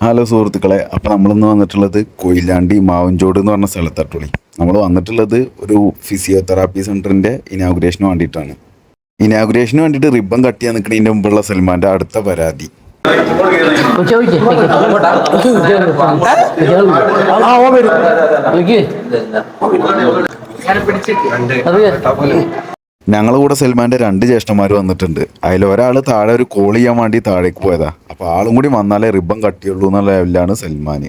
Hello സുഹൃത്തുക്കളെ അപ്പോൾ നമ്മളിന്ന് വന്നിട്ടുള്ളത് കൊയിലാണ്ടി മാവഞ്ചോട് എന്ന് പറഞ്ഞ സ്ഥലത്താട്ടുള്ളി നമ്മൾ വന്നിട്ടുള്ളത് ഒരു ഫിസിയോതെറാപ്പി സെന്ററിന്റെ ഇനാഗുറേഷന് വേണ്ടിയിട്ടാണ്. ഇനാഗുറേഷന് വേണ്ടിയിട്ട് റിബൺ കട്ട് ചെയ്യാൻ നിൽക്കുന്നതിന്റെ മുമ്പുള്ള സൽമാന്റെ അടുത്ത പരാതി. ആ ഓ വരും ഞങ്ങളെ കൂടെ സൽമാന്റെ രണ്ട് ജ്യേഷ്ഠന്മാർ വന്നിട്ടുണ്ട്. അതിൽ ഒരാൾ താഴെ ഒരു കോൾ ചെയ്യാൻ വേണ്ടി താഴേക്ക് പോയതാ. അപ്പോൾ ആളും കൂടി വന്നാലേ റിബൺ കട്ടിയുള്ളൂ എന്നുള്ള ലെവലിലാണ് സൽമാൻ.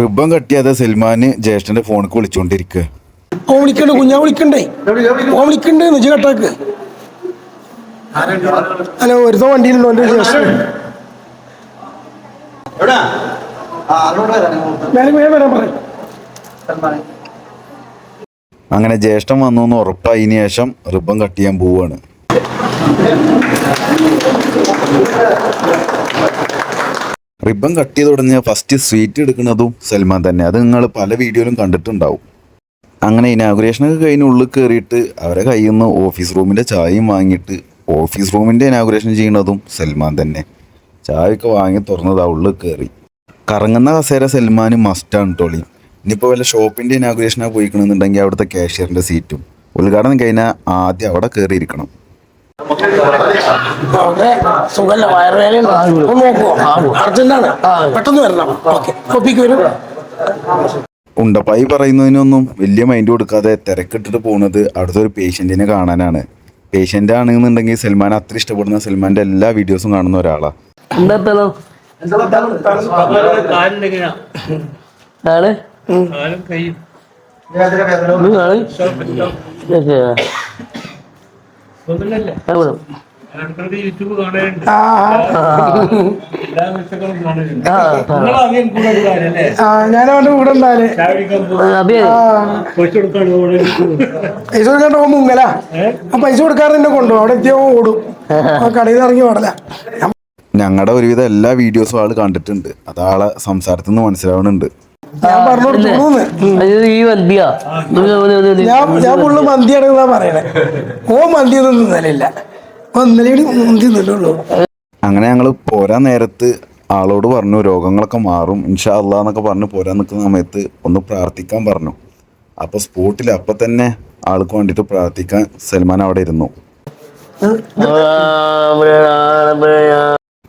റിബൺ കട്ടിയാതെ സൽമാൻ ജ്യേഷ്ഠന്റെ ഫോണിക്ക് വിളിച്ചോണ്ടിരിക്കുക വിളിക്കണ്ട് കുഞ്ഞാ. വിളിക്കണ്ടേ? ഓൻ വിളിക്കണ്ട്. നിജ കട്ടാക്ക്. ഹലോ ഒരുത്തോ വണ്ടിയിലുണ്ടോ. എന്റെ ജ്യേഷ്ഠൻ. വേഗം വരാൻ പറയും. അങ്ങനെ ജ്യേഷ്ഠം വന്നു എന്ന് ഉറപ്പായതിനു ശേഷം റിബൺ കട്ട് ചെയ്യാൻ പോവുകയാണ് റിബൺ കട്ട് ചെയ്ത് തുടങ്ങിയ ഫസ്റ്റ് സ്വീറ്റ് എടുക്കുന്നതും സൽമാൻ തന്നെ. അത് നിങ്ങൾ പല വീഡിയോയിലും കണ്ടിട്ടുണ്ടാവും. അങ്ങനെ ഇനാഗുറേഷനൊക്കെ കഴിഞ്ഞ് ഉള്ളിൽ കയറിയിട്ട് അവരെ കയ്യിൽ നിന്ന് ഓഫീസ് റൂമിന്റെ ചായയും വാങ്ങിയിട്ട് ഓഫീസ് റൂമിന്റെ ഇനാഗുറേഷൻ ചെയ്യുന്നതും സൽമാൻ തന്നെ. ചായയൊക്കെ വാങ്ങി തുറന്നതാ ഉള്ളിൽ കയറി കറങ്ങുന്ന കസേര സൽമാൻ മസ്റ്റാണ് ടോളി ഇനിയിപ്പോൾ വല്ല ഷോപ്പിന്റെ ഇനാഗുറേഷനാണ് പോയിക്കണമെന്നുണ്ടെങ്കിൽ അവിടുത്തെ കാഷ്യറിന്റെ സീറ്റും ഉദ്ഘാടനം കഴിഞ്ഞാൽ ആദ്യം അവിടെ കയറിയിരിക്കണം സുഖല്ല വയറുവേദന അർജന്റാണ് പെട്ടെന്ന് വരണം. ഓക്കെ ഒപ്പിക്ക് വരും. ഉണ്ടപ്പായി പറയുന്നതിനൊന്നും വലിയ മൈൻഡ് കൊടുക്കാതെ തിരക്കിട്ടിട്ട് പോകുന്നത് അവിടുത്തെ ഒരു പേഷ്യന്റിനെ കാണാനാണ്. പേഷ്യന്റ് ആണെന്നുണ്ടെങ്കിൽ സൽമാൻ അത്ര ഇഷ്ടപ്പെടുന്ന സൽമാന്റെ എല്ലാ വീഡിയോസും കാണുന്ന ഒരാളാണ് ആണ് യൂട്യൂബ് ഞാൻ അവന്റെ കൂടെ ആ പൈസ കൊടുക്കാൻ പോകുമ്പോ മുങ്ങല. ആ പൈസ കൊടുക്കാറ് എന്നെ കൊണ്ടുപോകും. അവിടെ എത്തിയോ ഓടും. ആ. കടയിൽ ഇറങ്ങി പാടില്ല ഞങ്ങളുടെ ഒരുവിധം എല്ലാ വീഡിയോസും ആൾ കണ്ടിട്ടുണ്ട്. അത് ആളെ സംസാരത്തിൽ നിന്ന് മനസ്സിലാവുന്നുണ്ട് ഞാൻ പറഞ്ഞു ഈ ഞാൻ ഞാൻ ഫുള്ള് മന്തിയാണെന്നാ പറയണേ. ഓ തിന്നലില്ല. ഒന്നലെ മന്തി അങ്ങനെ ഞങ്ങൾ പോരാൻ നേരത്ത് ആളോട് പറഞ്ഞു രോഗങ്ങളൊക്കെ മാറും. ഇൻഷാ അള്ളാ എന്നൊക്കെ പറഞ്ഞു പോരാൻ നിൽക്കുന്ന സമയത്ത് ഒന്ന് പ്രാർത്ഥിക്കാൻ പറഞ്ഞു. അപ്പോൾ സ്പോട്ടിൽ അപ്പം തന്നെ ആൾക്ക് വേണ്ടിയിട്ട് പ്രാർത്ഥിക്കാൻ സൽമാൻ അവിടെ ഇരുന്നു.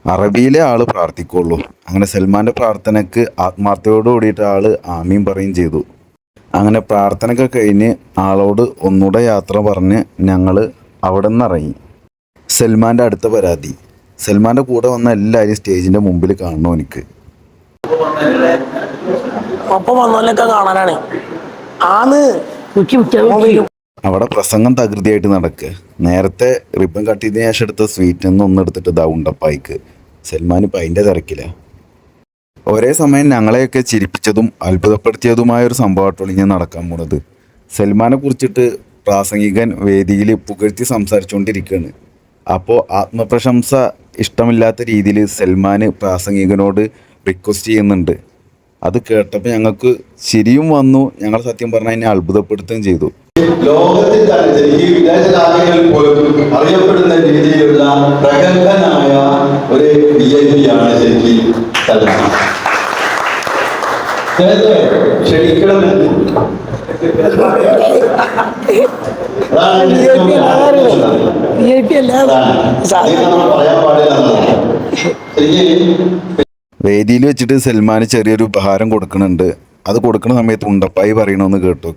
അറബിയിലെ ആൾ പ്രാർത്ഥിക്കുള്ളൂ. അങ്ങനെ സൽമാന്റെ പ്രാർത്ഥനയ്ക്ക് ആത്മാർത്ഥയോട് കൂടിയിട്ട് ആൾ ആമീൻ പറയും ചെയ്തു. അങ്ങനെ പ്രാർത്ഥനയൊക്കെ കഴിഞ്ഞ് ആളോട് ഒന്നുകൂടെ യാത്ര പറഞ്ഞ് ഞങ്ങൾ അവിടെ നിന്ന് ഇറങ്ങി സൽമാന്റെ അടുത്ത പരാതി. സൽമാന്റെ കൂടെ വന്ന എല്ലാവരും സ്റ്റേജിന്റെ മുമ്പിൽ കാണണം എനിക്ക്. ഒപ്പം കാണാനാണ്. ആന്ന്. അവിടെ പ്രസംഗം തകൃതിയായിട്ട് നടക്കുക നേരത്തെ റിബൺ കട്ട് ചെയ്തതിന് ശേഷം എടുത്ത സ്വീറ്റിൽ നിന്ന് ഒന്ന് എടുത്തിട്ട് ഇതാ ഉണ്ടപ്പായിക്ക്. സൽമാൻ ഇപ്പം അതിന്റെ തിരക്കില്ല ഒരേ സമയം ഞങ്ങളെയൊക്കെ ചിരിപ്പിച്ചതും അത്ഭുതപ്പെടുത്തിയതുമായ ഒരു സംഭവമായിട്ടാണ് ഞാൻ നടക്കാൻ പോണത്. സൽമാനെ കുറിച്ചിട്ട് പ്രാസംഗികൻ വേദിയിൽ പുകഴ്ത്തി സംസാരിച്ചുകൊണ്ടിരിക്കുകയാണ് അപ്പോൾ ആത്മപ്രശംസ ഇഷ്ടമില്ലാത്ത രീതിയിൽ സൽമാൻ പ്രാസംഗികനോട് റിക്വസ്റ്റ് ചെയ്യുന്നുണ്ട്. അത് കേട്ടപ്പോൾ ഞങ്ങൾക്ക് ശരിയും വന്നു. ഞങ്ങൾ സത്യം പറഞ്ഞാൽ അതിനെ അത്ഭുതപ്പെടുത്തുകയും ചെയ്തു. ലോകത്തിൽ തന്നെ ശരിക്കും വിദേശ രാജ്യങ്ങളിൽ പോലും അറിയപ്പെടുന്ന രീതിയിലുള്ള പ്രഗത്ഭനായ ഒരു ബി ഐ പി ആണ് ശരിക്കും സൽമാൻ ക്ഷണിക്കണമെന്ന് പറയാൻ പാടില്ല. വേദിയിൽ വെച്ചിട്ട് സൽമാന് ചെറിയൊരു ഉപഹാരം കൊടുക്കുന്നുണ്ട്. അത് കൊടുക്കുന്ന സമയത്ത് ഉണ്ടപ്പായി പറയണമെന്ന് കേട്ടു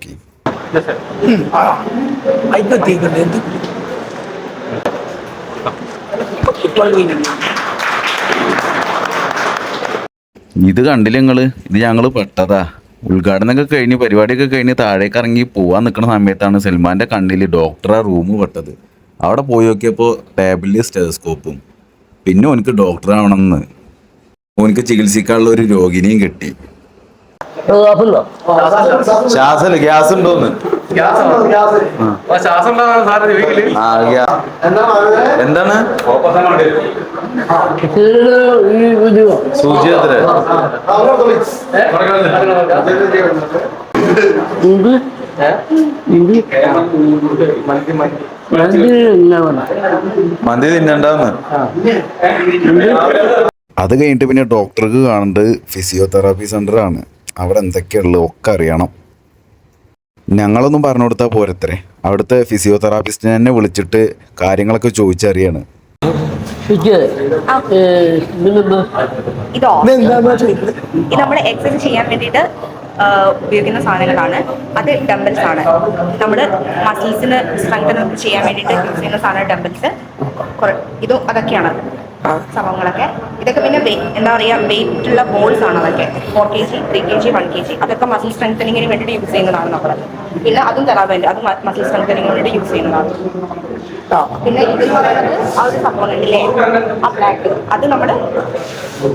ഇത് കണ്ടില്ല നിങ്ങൾ? ഇത് ഞങ്ങൾ പെട്ടതാ. ഉദ്ഘാടനമൊക്കെ കഴിഞ്ഞ് പരിപാടിയൊക്കെ കഴിഞ്ഞ് താഴേക്ക് ഇറങ്ങി പോവാൻ നിൽക്കുന്ന സമയത്താണ് സൽമാന്റെ കണ്ണിൽ ഡോക്ടറെ റൂം പെട്ടത്. അവിടെ പോയി നോക്കിയപ്പോൾ ടേബിളിൽ സ്റ്റെതസ്കോപ്പും പിന്നെ ഓനിക്ക് ഡോക്ടർ ആവണമെന്ന്. ഓനിക്ക് ചികിത്സിക്കാനുള്ള ഒരു രോഗിനിയും കിട്ടി. ശ്വാസം ഗ്യാസ്. ഉണ്ടോന്ന് എന്താണ്? സൂചി എത്ര? മന്തി തിന്നണ്ടെന്ന് വേണം. മന്തി തിന്നണ്ടാന്ന്. അത് കഴിഞ്ഞിട്ട് പിന്നെ ഡോക്ടർക്ക് കാണേണ്ടത് ഫിസിയോതെറാപ്പി സെന്ററാണ്. ആണ് അവിടെ എന്തൊക്കെയുള്ളത് ഒക്കെ അറിയണം. ഞങ്ങളൊന്നും പറഞ്ഞു കൊടുത്താൽ പോരത്രേ. അവിടുത്തെ ഫിസിയോതെറാപ്പിസ്റ്റിനെ തന്നെ വിളിച്ചിട്ട് കാര്യങ്ങളൊക്കെ ചോദിച്ചറിയാണ്. ഇത് നമ്മൾ എക്സസൈസ് ചെയ്യാൻ വേണ്ടിയിട്ട് ഉപയോഗിക്കുന്ന സാധനങ്ങളാണ്. അത് ഡംബൽസ് ആണ്. നമ്മൾ മസിൽസിന് സ്ട്രെങ്തൻ ചെയ്യാൻ വേണ്ടിയിട്ട് യൂസ് ചെയ്യുന്ന സാധനം ഡംബൽസ് ഇതും അതൊക്കെയാണ്. സംഭവങ്ങളൊക്കെ. ഇതൊക്കെ പിന്നെ എന്താ പറയുക വെയിറ്റ് ഉള്ള ബോൾസ് ആണ് അതൊക്കെ. Four K G three K G one K G അതൊക്കെ മസിൽ സ്ട്രെങ്തനിങ്ങിന് വേണ്ടിയിട്ട് യൂസ് ചെയ്യുന്നതാണ് നമ്മൾ പിന്നെ അതും തരാൻ വേണ്ടി അത് മസിൽ സ്ട്രെങ്തനിങ്ങിന് വേണ്ടി യൂസ് ചെയ്യുന്നതാണ്. പിന്നെ ഇത് പറയുന്നത് ആ ഒരു സംഭവം ഉണ്ടല്ലേ? ആ ബ്ലാക്ക് അത് നമ്മൾ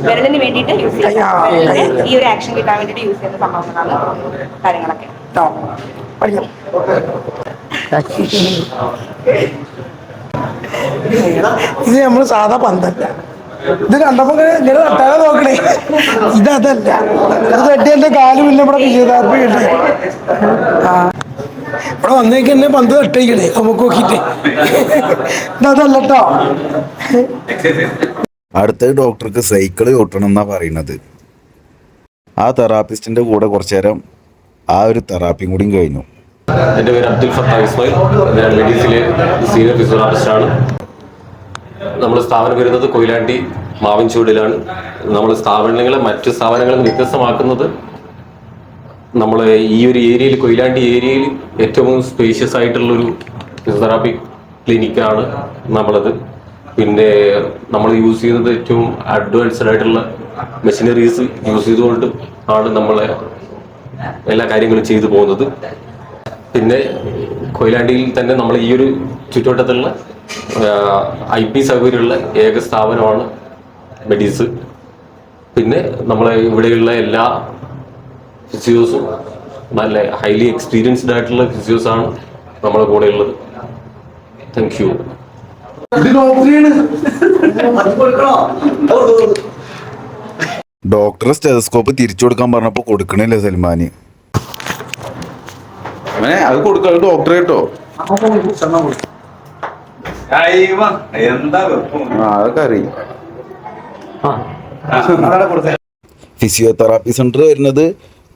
വിരലിന് വേണ്ടിയിട്ട് യൂസ് ചെയ്യുന്നത് ഈ ഒരു ആക്ഷൻ കിട്ടാൻ വേണ്ടിയിട്ട് യൂസ് ചെയ്യുന്ന സംഭവങ്ങളാണ് കാര്യങ്ങളൊക്കെ. കേട്ടോ പഠിക്കാം. ഇത് നമ്മൾ സാധാ പന്തല്ല. ഇത് കണ്ടപ്പോ ഇങ്ങനെ തട്ടാതെ നോക്കണേ. ഇതല്ല ഇത് തട്ടി എന്റെ കാൽ പിന്നെ ഇവിടെ ഫിസിയോതെറാപ്പി കിട്ടി ഇവിടെ വന്നേക്ക് എന്നെ പന്ത് തട്ടേക്കണേ. നമുക്ക് നോക്കിട്ട് ഇതല്ല കേട്ടോ അടുത്ത ഡോക്ടർക്ക് സൈക്കിൾ ഓട്ടണം എന്നാ പറയുന്നത്. ആ തെറാപ്പിസ്റ്റിന്റെ കൂടെ കുറച്ചു നേരം ആ ഒരു തെറാപ്പിയും കൂടിയും കഴിഞ്ഞു. എന്റെ പേര് അബ്ദുൽ ഫത്താഹ് ഇസ്മായിൽ. ഞാൻ മെഡീസിലെ സീനിയർ ഫിസിയോളജിസ്റ്റാണ് നമ്മൾ സ്ഥാപനം വരുന്നത് കൊയിലാണ്ടി മാവിൻചൂടിലാണ്. നമ്മൾ സ്ഥാപനങ്ങളെ മറ്റു സ്ഥാപനങ്ങളിൽ വ്യത്യസ്തമാക്കുന്നത് നമ്മൾ ഈ ഒരു ഏരിയയിൽ കൊയിലാണ്ടി ഏരിയയിൽ ഏറ്റവും സ്പേഷ്യസ് ആയിട്ടുള്ളൊരു ഫിസിയോതെറാപ്പി ക്ലിനിക്കാണ് നമ്മളത്. പിന്നെ നമ്മൾ യൂസ് ചെയ്യുന്നത് ഏറ്റവും അഡ്വാൻസ്ഡ് ആയിട്ടുള്ള മെഷീനറീസ് യൂസ് ചെയ്തുകൊണ്ട് ആണ് നമ്മളെ എല്ലാ കാര്യങ്ങളും ചെയ്തു പോകുന്നത്. പിന്നെ കൊയിലാണ്ടിയിൽ തന്നെ നമ്മൾ ഈ ഒരു ചുറ്റുവട്ടത്തുള്ള ഐ പി സൗകര്യമുള്ള ഏക സ്ഥാപനമാണ് മെഡീസ്. പിന്നെ നമ്മളെ ഇവിടെയുള്ള എല്ലാ ഫിസിയോസും നല്ല ഹൈലി എക്സ്പീരിയൻസ്ഡ് ആയിട്ടുള്ള ഫിസിയോസ് ആണ് നമ്മളെ കൂടെ ഉള്ളത് താങ്ക് യു ഡോക്ടർ സ്റ്റെതസ്കോപ്പ് തിരിച്ചു കൊടുക്കാൻ പറഞ്ഞപ്പോൾ കൊടുക്കണില്ല സൽമാന്. അവനെ അത് കൊടുക്കാം ഡോക്ടർ കേട്ടോ. എന്താ വെപ്പം? ആ അതൊക്കെ അറിയും. ഫിസിയോതെറാപ്പി സെന്റർ വരുന്നത്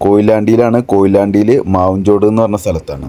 കോയിലാണ്ടിയിലാണ്. കോയിലാണ്ടിയിൽ മാവുംചോട് എന്ന് പറഞ്ഞ സ്ഥലത്താണ്.